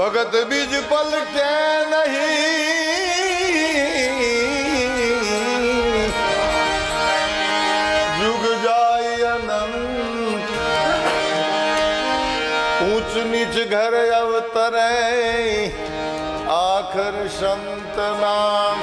भगत बीज पलटे नहीं। जुग जाय ऊंच नीच घर अवतरे। आखर संत नाम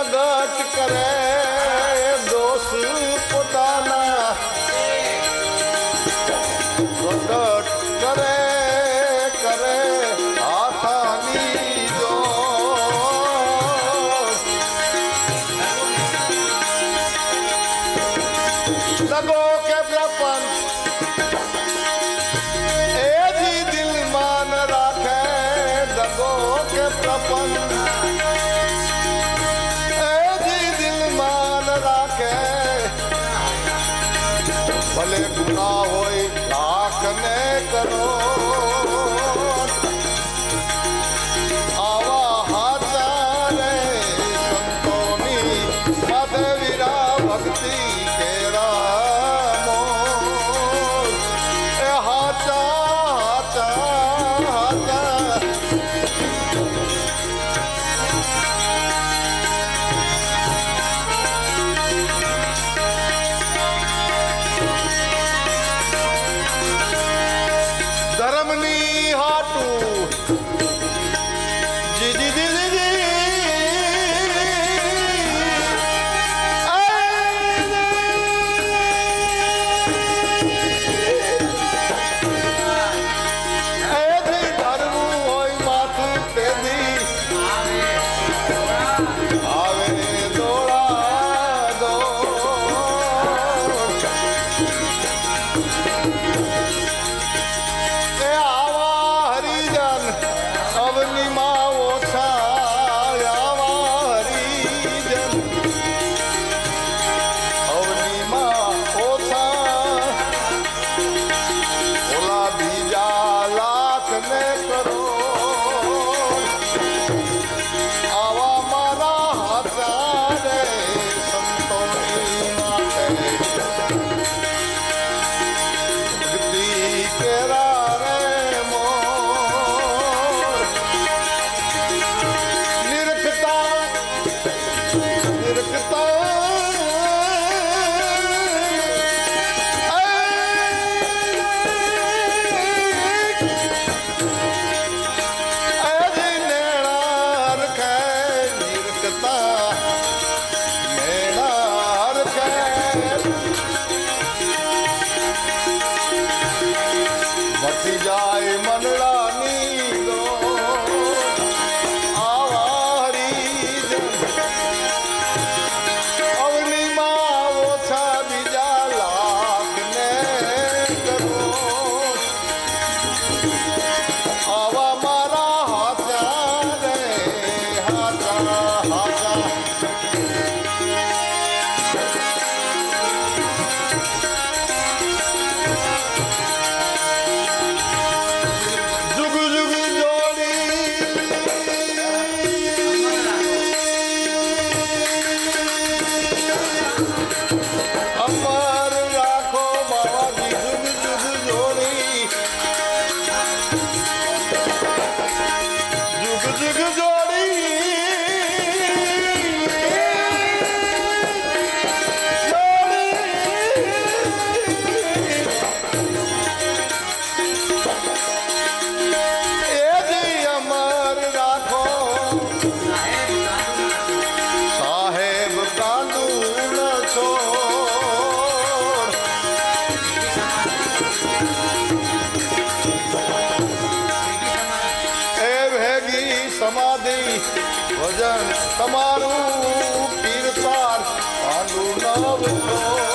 જગત કરે દોષ પોતાના. જગત કરે કરે હાથાની દોષ. લગો કે પ્રપંચ ભલે ગુના હોય રાખને કરો. સમાધિ ભજન તમારું કીર્તાર પાંડુ નવ